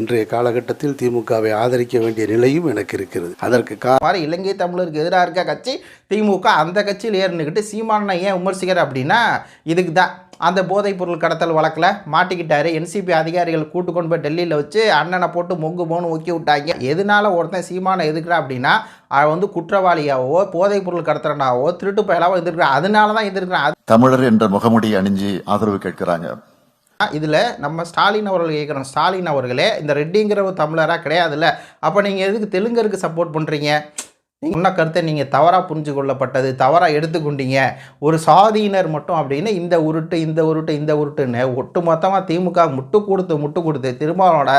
இன்றைய காலகட்டத்தில் திமுகவை ஆதரிக்க வேண்டிய நிலையும் எனக்கு இருக்கிறது. அதற்கு கா மாதிரி இலங்கை தமிழருக்கு எதிராக இருக்க கட்சி திமுக அந்த கட்சியில் ஏறினுக்கிட்டு சீமானை ஏன் விமர்சிக்கிற அப்படின்னா இதுக்கு தான். அந்த போதைப் பொருள் கடத்தல் வழக்கில் மாட்டிக்கிட்டாரு. என்சிபி அதிகாரிகள் கூட்டு கொண்டு போய் டெல்லியில் வச்சு அண்ணனை போட்டு மொங்கு போன்னு ஊக்கி விட்டாங்க. எதனால ஒருத்தன் சீமானை எதுக்குறா அப்படின்னா அவன் வந்து குற்றவாளியாவோ போதைப் பொருள் கடத்துறனாவோ திருட்டு பயலாவோ எதிர்க்கிறான். அதனால தான் எதிர்க்கிறான். தமிழர் என்ற முகமுடி அணிஞ்சு ஆதரவு கேட்கிறாங்க. இதில் நம்ம ஸ்டாலின் அவர்கள் கேட்குறோம் ஸ்டாலின் அவர்களே இந்த ரெட்டிங்கிற ஒரு தமிழராக கிடையாதுல்ல. அப்போ நீங்கள் எதுக்கு தெலுங்கருக்கு சப்போர்ட் பண்ணுறீங்க நீங்கள் சொன்ன கருத்தை நீங்கள் தவறாக புரிஞ்சு கொள்ளப்பட்டது தவறாக எடுத்துக்கொண்டீங்க. ஒரு சாதியினர் மட்டும் அப்படின்னு இந்த உருட்டு இந்த உருட்டு இந்த உருட்டுன்னு ஒட்டு மொத்தமாக திமுக முட்டு கொடுத்து முட்டு கொடுத்து திருமாவளோட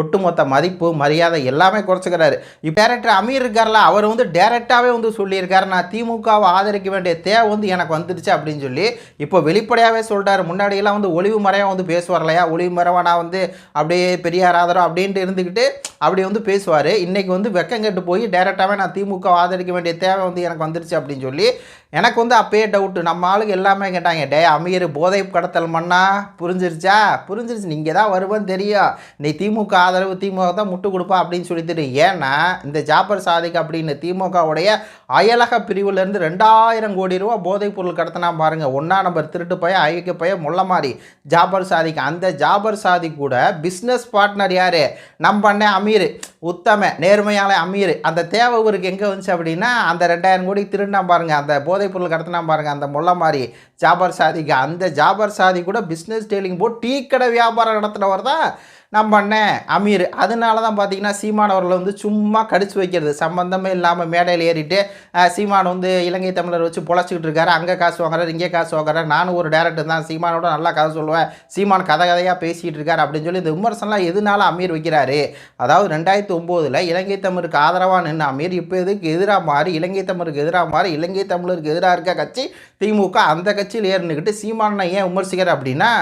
ஒட்டுமொத்த மதிப்பு மரியாதை எல்லாமே குறைச்சிக்கிறாரு. இப்போ டேரக்டர் அமீர் இருக்கார்ல அவர் வந்து டேரெக்டாகவே வந்து சொல்லியிருக்காரு நான் திமுகவை ஆதரிக்க வேண்டிய தேவை வந்து எனக்கு வந்துடுச்சு அப்படின்னு சொல்லி இப்போ வெளிப்படையாகவே சொல்கிறார் முன்னாடியெல்லாம் வந்து ஒளிவு மறையாக வந்து பேசுவார் இல்லையா? ஒளிவு மறைவா நான் வந்து அப்படியே பெரியார் ஆதரவு அப்படின்ட்டு இருந்துக்கிட்டு அப்படி வந்து பேசுவார். இன்றைக்கி வந்து வெக்கம் கெட்டு போய் டேரெக்டாகவே நான் திமுக ஆதரிக்க வேண்டிய தேவை வந்து எனக்கு வந்துருச்சு அப்படின்னு சொல்லி எனக்கு வந்து அப்பயே டவுட்டு நம்ம ஆளுக்கு எல்லாமே கேட்டாங்க டே அமீர் போதை கடத்தல் மண்ணா புரிஞ்சிருச்சா? புரிஞ்சிருச்சு. நீங்கள் தான் வருவேன்னு தெரியும். நீ திமுக ஆதரவு திமுக தான் முட்டு கொடுப்பா அப்படின்னு சொல்லிட்டு ஏன்னா இந்த ஜாபர் சாதிக் அப்படின்னு திமுகவுடைய அயலக பிரிவுலேருந்து ரெண்டாயிரம் கோடி ரூபா போதைப் பொருள் கடத்தினா பாருங்க. ஒன்றா நம்பர் திருட்டு பையன் ஐக்கிய பையன் முள்ள மாதிரி ஜாபர் சாதிக். அந்த ஜாபர் சாதிக் கூட பிஸ்னஸ் பார்ட்னர் யார்? நம்ம அண்ணன் அமீர். உத்தம நேர்மையால அமீர். அந்த தேவை ஊருக்கு எங்கே வந்துச்சு அப்படின்னா அந்த ரெண்டாயிரம் கோடி திருடினா பாருங்க. அந்த போதை போதைப் பொருள் கடத்தினா பாருங்க. அந்த முல்லை மாதிரி ஜாபர் சாதிக்கு அந்த ஜாபர் சாதி கூட பிஸ்னஸ் டீலிங் போட்டு டீ கடை வியாபாரம் நடத்தினவர் தான் நம்ம அண்ணன் அமீர். அதனால தான் பார்த்தீங்கன்னா சீமான் அவர்களை வந்து சும்மா கடிச்சு வைக்கிறது. சம்பந்தமே இல்லாமல் மேடையில் ஏறிட்டு சீமான் வந்து இலங்கை தமிழர் வச்சு பொழைச்சிக்கிட்டு இருக்காரு. அங்கே காசு வாங்குறாரு இங்கே காசு வாங்குறாரு. நானும் ஒரு டேரக்டர் தான். சீமானோட நல்லா கதை சொல்லுவேன். சீமான் கதை கதையாக பேசிகிட்டு இருக்காரு அப்படின்னு சொல்லி இந்த விமர்சனம்லாம் எதுனால அமீர் வைக்கிறாரு? அதாவது ரெண்டாயிரத்தி ஒம்போதில் இலங்கை தமிழுக்கு ஆதரவாக நின்று அமீர் இப்போ எதுக்கு எதிராக மாறி இலங்கை தமிழுக்கு எதிராக மாறி இலங்கை தமிழருக்கு எதிராக இருக்க கட்சி திமுக அந்த கட்சியில் ஏறினுக்கிட்டு சீமானை ஏன் விமர்சிக்கிறார் அப்படின்னா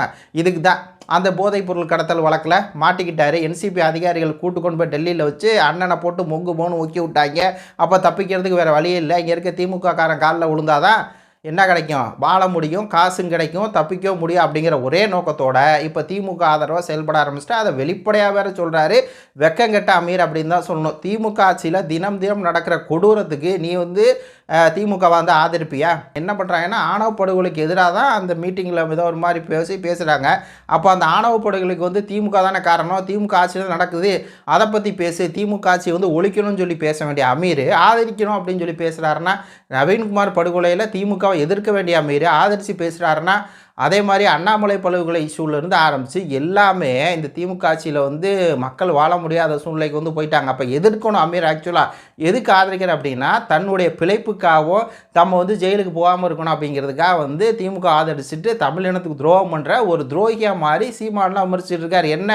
இதுக்கு தான் அந்த போதைப் பொருள் கடத்தல் வழக்கில் மாட்டிக்கிட்டாரு. என்சிபி அதிகாரிகள் கூட்டு கொண்டு போய் டெல்லியில் வச்சு அண்ணனை போட்டு மொங்கு போன்னு ஊக்கி விட்டாங்க. அப்போ தப்பிக்கிறதுக்கு வேறு வழியே இல்லை. இங்கே இருக்க திமுக காரன் காலில் விழுந்தாதான் என்ன கிடைக்கும்? வாழ முடியும் காசும் கிடைக்கும் தப்பிக்கவும் முடியும் அப்படிங்கிற ஒரே நோக்கத்தோட இப்போ திமுக ஆதரவாக செயல்பட ஆரம்பிச்சிட்டு அதை வெளிப்படையாக வேறு சொல்கிறாரு வெக்கங்கெட்ட அமீர் அப்படின்னு தான் சொல்லணும். திமுக ஆட்சியில் தினம் தினம் நடக்கிற கொடூரத்துக்கு நீ வந்து திமுகவை திமுக வந்து ஆதரிப்பியா? என்ன பண்ணுறாங்கன்னா ஆணவ படுகொலைக்கு எதிராக தான் அந்த மீட்டிங்கில் ஏதோ ஒரு மாதிரி பேசி பேசுகிறாங்க அப்போ அந்த ஆணவ படுகொலைக்கு வந்து திமுக தானே காரணம்? திமுக ஆட்சி தான் நடக்குது. அதை பற்றி பேசு திமுக ஆட்சி வந்து ஒழிக்கணும்னு சொல்லி பேச வேண்டிய அமீர் ஆதரிக்கணும் அப்படின்னு சொல்லி பேசுகிறாருன்னா நவீன்குமார் படுகொலையில் திமுகவை எதிர்க்க வேண்டிய அமீர் ஆதரித்து பேசுகிறாருன்னா அதே மாதிரி அண்ணாமலை படுகொலை இஷ்யூலேருந்து ஆரம்பித்து எல்லாமே இந்த திமுக ஆட்சியில் வந்து மக்கள் வாழ முடியாத சூழ்நிலைக்கு வந்து போயிட்டாங்க. அப்போ எதிர்க்கணும் அமீர் ஆக்சுவலாக எதுக்கு ஆதரிக்கிற அப்படின்னா தன்னுடைய பிழைப்புக்காகவும் நம்ம வந்து ஜெயிலுக்கு போகாமல் இருக்கணும் அப்படிங்கிறதுக்காக வந்து திமுக ஆதரிச்சுட்டு தமிழினத்துக்கு துரோகம் பண்ணுற ஒரு துரோகியாக மாறி சீமானெலாம் விமர்சிச்சுட்டு இருக்கார். என்ன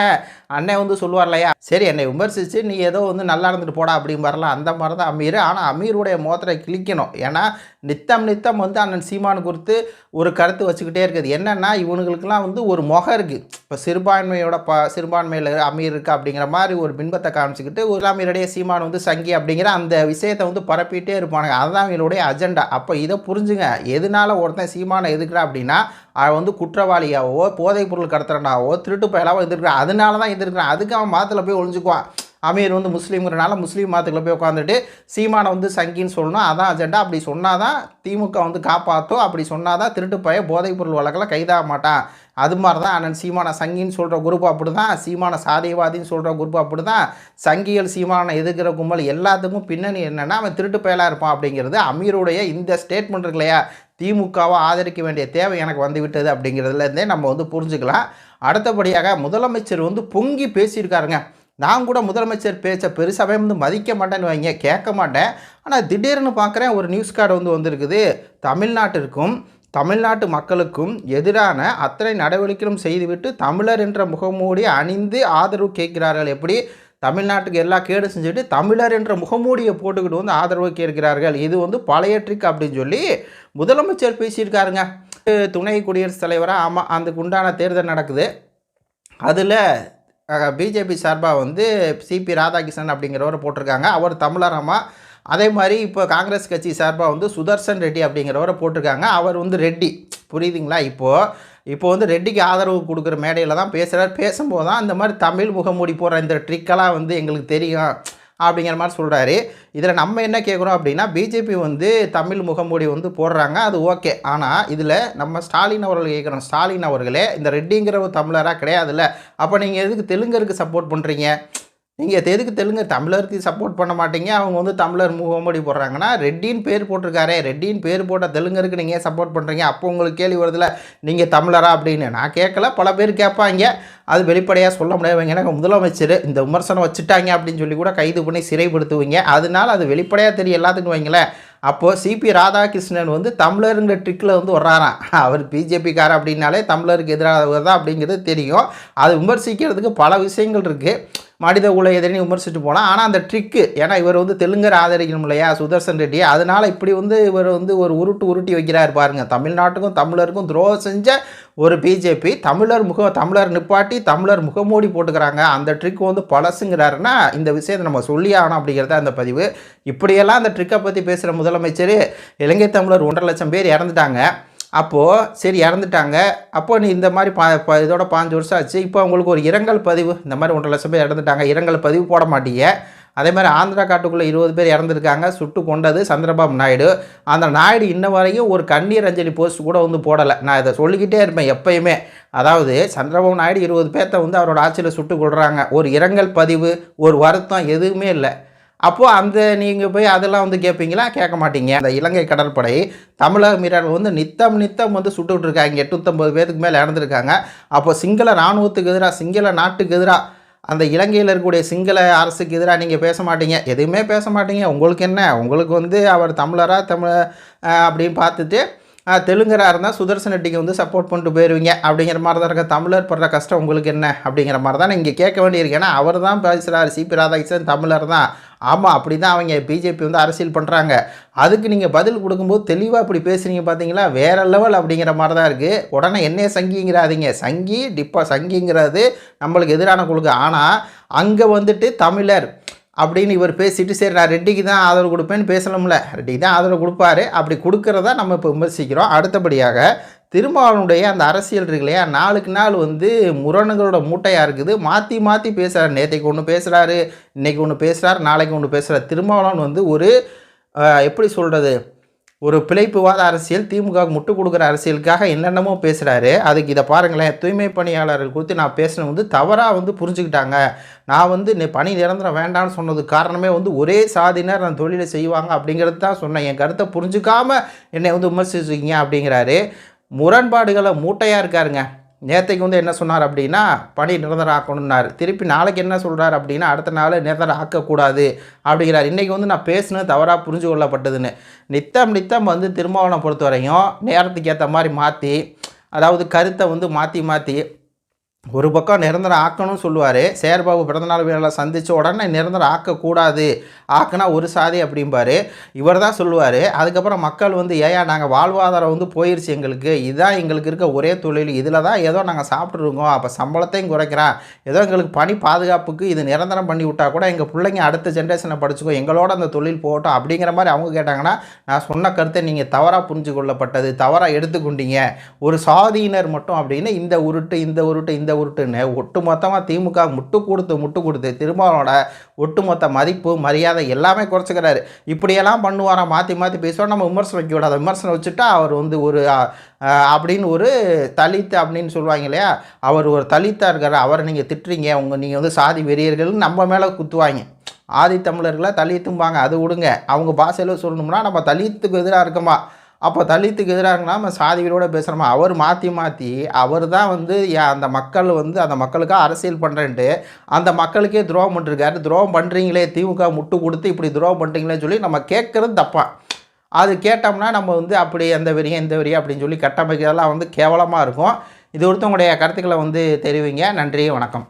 அண்ணன் வந்து சொல்லுவார் இல்லையா? சரி என்னை விமர்சித்து நீ ஏதோ வந்து நல்லா இருந்துட்டு போடா அப்படின்னு அந்த மாதிரி தான் அமீர். ஆனால் அமீருடைய மோத்திரை கிழிக்கணும். ஏன்னா நித்தம் நித்தம் வந்து அண்ணன் சீமான் குறித்து ஒரு கருத்து வச்சுக்கிட்டே இருக்குது. என்னென்னா இவனுங்களுக்கெல்லாம் வந்து ஒரு முகம் இருக்குது இப்போ சிறுபான்மையோட ப சிறுபான்மையில் அமீர் இருக்குது அப்படிங்கிற மாதிரி ஒரு பின்பத்தை காமிச்சிக்கிட்டு ஒரு அமீருடைய சீமான் வந்து சங்கி அப்படிங்கிற அந்த விஷயத்தை வந்து பரப்பிட்டே இருப்பானுங்க. அதுதான் இவங்களுடைய அஜெண்டா. அப்போ இதை புரிஞ்சுங்க. எதனால ஒருத்தன் சீமானை எதுக்குறா அப்படின்னா அவன் வந்து குற்றவாளியாவோ போதைப் பொருள் கடத்துறனாவோ திருட்டு பயலாவோ எதிர்க்கிறான். அதனால தான் எதிர்க்கிறான். அதுக்கு அவன் மதத்தில் போய் ஒழிஞ்சுக்குவான் அமீர் வந்து முஸ்லீம்ங்கிறனால முஸ்லீம் மதத்துக்குள்ள போய் உட்காந்துட்டு சீமானை வந்து சங்கின்னு சொல்லணும். அதான் அஜெண்டா அப்படி சொன்னால் தான் திமுக வந்து காப்பாற்றும் அப்படி சொன்னால் தான் திருட்டு பய போதைப் பொருள் வழக்கில் கைதாக மாட்டான் அது மாதிரி தான் அண்ணன் சீமான சங்கின்னு சொல்கிற குரூப் அப்படி தான் சீமான சாதியவாதின்னு சொல்கிற குரூப் அப்படி தான் சங்கியல் சீமானை எதிர்க்கிற கும்பல் எல்லாத்துக்கும் பின்னணி என்னென்னா அவன் திருட்டு பயலாக இருப்பான் அப்படிங்கிறது அமீருடைய இந்த ஸ்டேட்மெண்ட் இருக்கு இல்லையா? திமுகவை ஆதரிக்க வேண்டிய தேவை எனக்கு வந்து விட்டது அப்படிங்கிறதுலேருந்தே நம்ம வந்து புரிஞ்சுக்கலாம். அடுத்தபடியாக முதலமைச்சர் வந்து பொங்கி பேசியிருக்காருங்க. நான் கூட முதலமைச்சர் பேச்சை பெருசாகவே வந்து மதிக்க மாட்டேன்னு வைங்க கேட்க மாட்டேன். ஆனால் திடீர்னு பார்க்குறேன் ஒரு நியூஸ் கார்டு வந்து வந்திருக்குது. தமிழ்நாட்டிற்கும் தமிழ்நாட்டு மக்களுக்கும் எதிரான அத்தனை நடவடிக்கைகளும் செய்துவிட்டு தமிழர் என்ற முகமூடி அணிந்து ஆதரவு கேட்கிறார்கள். எப்படி? தமிழ்நாட்டுக்கு எல்லா கேடு செஞ்சுட்டு தமிழர் என்ற முகமூடியை போட்டுக்கிட்டு வந்து ஆதரவு கேட்கிறார்கள். இது வந்து பழைய ட்ரிக் அப்படின்னு சொல்லி முதலமைச்சர் பேசியிருக்காருங்க. துணை குடியரசுத் தலைவராக ஆமாம் அதுக்கு உண்டான தேர்தல் நடக்குது. அதில் பிஜேபி சார்பாக வந்து சிபி ராதாகிருஷ்ணன் அப்படிங்கிறவரை போட்டிருக்காங்க. அவர் தமிழரமா அதே மாதிரி இப்போ காங்கிரஸ் கட்சி சார்பாக வந்து சுதர்சன் ரெட்டி அப்படிங்கிறவரை போட்டிருக்காங்க. அவர் வந்து ரெட்டி. புரியுதுங்களா? இப்போது இப்போ வந்து ரெட்டிக்கு ஆதரவு கொடுக்குற மேடையில் தான் பேசுகிறார் பேசும்போது தான் இந்த மாதிரி தமிழ் முகமூடி போடுற இந்த ட்ரிக்கெல்லாம் வந்து எங்களுக்கு தெரியும். அப்படிங்கிற மாதிரி சொல்கிறாரு இதில் நம்ம என்ன கேட்குறோம் அப்படின்னா பிஜேபி வந்து தமிழ் முகமூடி வந்து போடுறாங்க அது ஓகே. ஆனால் இதில் நம்ம ஸ்டாலின் அவர்கள் கேட்குறோம் ஸ்டாலின் அவர்களே இந்த ரெட்டிங்கிற ஒரு தமிழராக கிடையாதுல்ல. அப்போ நீங்கள் எதுக்கு தெலுங்கருக்கு சப்போர்ட் பண்ணுறீங்க நீங்கள் எதுக்கு தெலுங்கு தமிழருக்கு சப்போர்ட் பண்ண மாட்டீங்க? அவங்க வந்து தமிழர் முகமடி போடுறாங்கன்னா ரெட்டின்னு பேர் போட்டிருக்காரே ரெட்டின்னு பேர் போட்ட தெலுங்கருக்கு நீங்கள் சப்போர்ட் பண்ணுறீங்க அப்போ உங்களுக்கு கேள்வி வருதுல நீங்கள் தமிழரா அப்படின்னு? நான் கேட்கல பல பேர் கேட்பாங்க. அது வெளிப்படையாக சொல்ல முடியாது. எனக்கு முதலமைச்சர் இந்த விமர்சனம் வச்சுட்டாங்க அப்படின்னு சொல்லி கூட கைது பண்ணி சிறைப்படுத்துவீங்க. அதனால அது வெளிப்படையாக தெரியும் எல்லாத்துக்கும் வைங்களேன். அப்போது சிபி ராதாகிருஷ்ணன் வந்து தமிழருங்கிற ட்ரிக்கில் வந்து வர்றாராம். அவர் பிஜேபிக்கார அப்படின்னாலே தமிழருக்கு எதிரானவர் தான் அப்படிங்கிறது தெரியும். அது விமர்சிக்கிறதுக்கு பல விஷயங்கள் இருக்குது மனித குல எதிரின்னு விமர்சிட்டு போனால் ஆனால் அந்த ட்ரிக்கு ஏன்னா இவர் வந்து தெலுங்கர் ஆதரிக்கணும் இல்லையா சுதர்சன் ரெட்டி அதனால் இப்படி வந்து இவர் வந்து ஒரு உருட்டு உருட்டி வைக்கிறார் பாருங்க. தமிழ்நாட்டுக்கும் தமிழருக்கும் துரோகம் செஞ்ச ஒரு பிஜேபி தமிழர் முக தமிழர் நிப்பாட்டி தமிழர் முகமூடி போட்டுக்கிறாங்க. அந்த ட்ரிக் வந்து பழசுங்கிறாருன்னா இந்த விஷயத்தை நம்ம சொல்லி ஆகணும் அப்படிங்கிறத அந்த பதிவு. இப்படியெல்லாம் அந்த ட்ரிக்கை பற்றி பேசுகிற முதலமைச்சர் இலங்கை தமிழர் ஒன்றரை லட்சம் பேர் இறந்துட்டாங்க. அப்போது சரி இறந்துட்டாங்க. அப்போ நீ இந்த மாதிரி பா இதோட பாஞ்சு வருஷம் ஆச்சு. இப்போ அவங்களுக்கு ஒரு இரங்கல் பதிவு இந்த மாதிரி ஒன்றரை லட்சம் பேர் இறந்துட்டாங்க. இரங்கல் பதிவு போட மாட்டீங்க. அதே மாதிரி ஆந்திரா காட்டுக்குள்ளே இருபது பேர் இறந்துருக்காங்க. சுட்டு கொண்டது சந்திரபாபு நாயுடு. அந்த நாயுடு இன்ன வரைக்கும் ஒரு கண்ணீர் அஞ்சலி போஸ்ட் கூட வந்து போடலை. நான் இதை சொல்லிக்கிட்டே இருப்பேன் எப்பயுமே. அதாவது சந்திரபாபு நாயுடு இருபது பேர்த்த வந்து அவரோட ஆட்சியில் சுட்டு கொள்கிறாங்க ஒரு இரங்கல் பதிவு ஒரு வருத்தம் எதுவுமே இல்லை. அப்போது அந்த நீங்கள் போய் அதெல்லாம் வந்து கேட்பீங்களா கேட்க மாட்டீங்க. அந்த இலங்கை கடற்படை தமிழக மீனவர்கள் வந்து நித்தம் நித்தம் வந்து சுட்டுக்கிட்டு இருக்காங்க எட்நூற்றம்பது பேருக்கு மேலே இறந்துருக்காங்க. அப்போ சிங்கள இராணுவத்துக்கு எதிராக சிங்கள நாட்டுக்கு எதிராக அந்த இலங்கையில் இருக்கக்கூடிய சிங்கள அரசுக்கு எதிராக நீங்கள் பேச மாட்டீங்க. எதுவுமே பேச மாட்டீங்க. உங்களுக்கு என்ன? உங்களுக்கு வந்து அவர் தமிழராக தமிழ அப்படின்னு பார்த்துட்டு தெலுங்கராக இருந்தால் சுதர்சன் ரெட்டிக்கு வந்து சப்போர்ட் பண்ணிட்டு போயிடுவீங்க அப்படிங்கிற மாதிரி தான் இருக்க. தமிழர் படுற கஷ்டம் உங்களுக்கு என்ன? அப்படிங்கிற மாதிரி தான் இங்கே கேட்க வேண்டியிருக்கு. ஏன்னா அவர் தான் பேசுகிறார் சிபி ராதாகிருஷ்ணன் தமிழர் தான். ஆமாம் அப்படி தான் அவங்க பிஜேபி வந்து அரசியல் பண்ணுறாங்க அதுக்கு நீங்கள் பதில் கொடுக்கும்போது தெளிவாக இப்படி பேசுகிறீங்க பார்த்தீங்களா வேறு லெவல் அப்படிங்கிற மாதிரி தான் இருக்குது உடனே என்னைய சங்கிங்கிறாதீங்க. சங்கி டிப்பா சங்கிங்கிறது நம்மளுக்கு எதிரான கொள்கை ஆனால் அங்கே வந்துட்டு தமிழர் அப்படின்னு இவர் பேசிட்டு சரி நான் ரெட்டிக்கு தான் ஆதரவு கொடுப்பேன்னு பேசணும்ல. ரெட்டிக்கு தான் ஆதரவு கொடுப்பாரு. அப்படி கொடுக்கறத நம்ம இப்போ விமர்சிக்கிறோம். அடுத்தபடியாக திருமாவளனுடைய அந்த அரசியல் இருக்கு இல்லையா? நாளுக்கு நாள் வந்து முரணுகளோட மூட்டையாக இருக்குது. மாற்றி மாற்றி பேசுகிறார் நேற்றைக்கு ஒன்று பேசுகிறாரு இன்றைக்கி ஒன்று பேசுகிறாரு நாளைக்கு ஒன்று பேசுகிறார் திருமாவளவன் வந்து ஒரு எப்படி சொல்கிறது ஒரு பிழைப்புவாத அரசியல் திமுக க்கு முட்டு கொடுக்குற அரசியலுக்காக என்னென்னமோ பேசுகிறாரு அதுக்கு இதை பாருங்களேன் தூய்மை பணியாளர்கள் குறித்து நான் பேசினது வந்து தவறாக வந்து புரிஞ்சுக்கிட்டாங்க. நான் வந்து நி- பணி நிரந்தரம் வேண்டாம்னு சொன்னதுக்கு காரணமே வந்து ஒரே சாதியினர் நான் தொழிலை செய்வாங்க அப்படிங்கிறது தான் சொன்னேன். என் கருத்தை புரிஞ்சுக்காமல் என்னை வந்து விமர்சிச்சிருக்கீங்க அப்படிங்கிறாரு. முரண்பாடுகளை மூட்டையாக இருக்காருங்க. நேற்றைக்கு வந்து என்ன சொன்னார் அப்படின்னா பணி நிரந்தராக்கணும்னார் திருப்பி நாளைக்கு என்ன சொல்கிறார் அப்படின்னா அடுத்த நாள் நிரந்தரம் ஆக்கக்கூடாது அப்படிங்கிறார். இன்றைக்கி வந்து நான் பேசுனது தவறாக புரிஞ்சு கொள்ளப்பட்டதுன்னு. நித்தம் நித்தம் வந்து திருமாவளம் பொறுத்த வரையும் நேரத்துக்கு ஏற்ற மாதிரி மாற்றி அதாவது கருத்தை வந்து மாற்றி மாற்றி ஒரு பக்கம் நிரந்தரம் ஆக்கணும்னு சொல்லுவார். சேர்பாபு பிறந்தநாள் விழாவில் சந்தித்த உடனே நிரந்தரம் ஆக்கக்கூடாது. ஆக்கினா ஒரு சாதி அப்படிம்பாரு. இவர் தான் சொல்லுவார். அதுக்கப்புறம் மக்கள் வந்து ஏயா நாங்கள் வாழ்வாதாரம் வந்து போயிடுச்சு எங்களுக்கு. இதுதான் எங்களுக்கு இருக்க ஒரே தொழில். இதில் தான் ஏதோ நாங்கள் சாப்பிட்ருக்கோம் அப்போ சம்பளத்தையும் குறைக்கிறேன். ஏதோ எங்களுக்கு பணி பாதுகாப்புக்கு இது நிரந்தரம் பண்ணி விட்டால் கூட எங்கள் பிள்ளைங்க அடுத்த ஜென்ரேஷனை படிச்சுக்கோ. எங்களோட அந்த தொழில் போகட்டும். அப்படிங்கிற மாதிரி அவங்க கேட்டாங்கன்னா நான் சொன்ன கருத்தை நீங்கள் தவறாக புரிஞ்சு கொள்ளப்பட்டது தவறாக எடுத்துக்கொண்டீங்க. ஒரு சாதியினர் மட்டும் அப்படின்னு இந்த உருட்டு இந்த உருட்டு இந்த உருட்டுன்னு ஒட்டு மொத்தமாக திமுக முட்டு கொடுத்து முட்டு கொடுத்து திருமாவளோட ஒட்டுமொத்த மதிப்பு மரியாதை எல்லாமே குறைச்சிக்கிறாரு. இப்படியெல்லாம் பண்ணுவாராம் மாற்றி மாற்றி பேசுவார்? நம்ம விமர்சனம் வைக்க கூடாது விமர்சனம் வச்சுட்டா அவர் வந்து ஒரு அப்படின்னு ஒரு தலித்து அப்படின்னு சொல்லுவாங்க இல்லையா? அவர் ஒரு தலித்தாக இருக்கார். அவரை நீங்கள் திட்டுறீங்க. உங்கள் நீங்கள் வந்து சாதி வெறியர்கள்னு நம்ம மேலே குத்துவாங்க. ஆதித்தமிழர்களை தலித்தும்பாங்க. அது விடுங்க. அவங்க பாஷையில் சொல்லணும்னா நம்ம தலித்துக்கு எதிராக இருக்கோமா? அப்போ தலித்துக்கு எதிராக நம்ம சாதிகளோட பேசுகிறோமா அவர் மாற்றி மாற்றி அவர் தான் வந்து அந்த மக்கள் வந்து அந்த மக்களுக்காக அரசியல் பண்ணுறேன்ட்டு அந்த மக்களுக்கே துரோகம் பண்ணிருக்காரு. துரோகம் பண்ணுறீங்களே திமுக முட்டு கொடுத்து இப்படி துரோகம் பண்ணுறீங்களேன்னு சொல்லி நம்ம கேட்குறது தப்பாக அது கேட்டோம்னா நம்ம வந்து அப்படி அந்த வரியும் இந்த வரியும் அப்படின்னு சொல்லி கட்டமைக்கிறதெல்லாம் வந்து கேவலமாக இருக்கும். இது ஒருத்தவங்களுடைய கருத்துக்களை வந்து தெரிவிங்க. நன்றி வணக்கம்.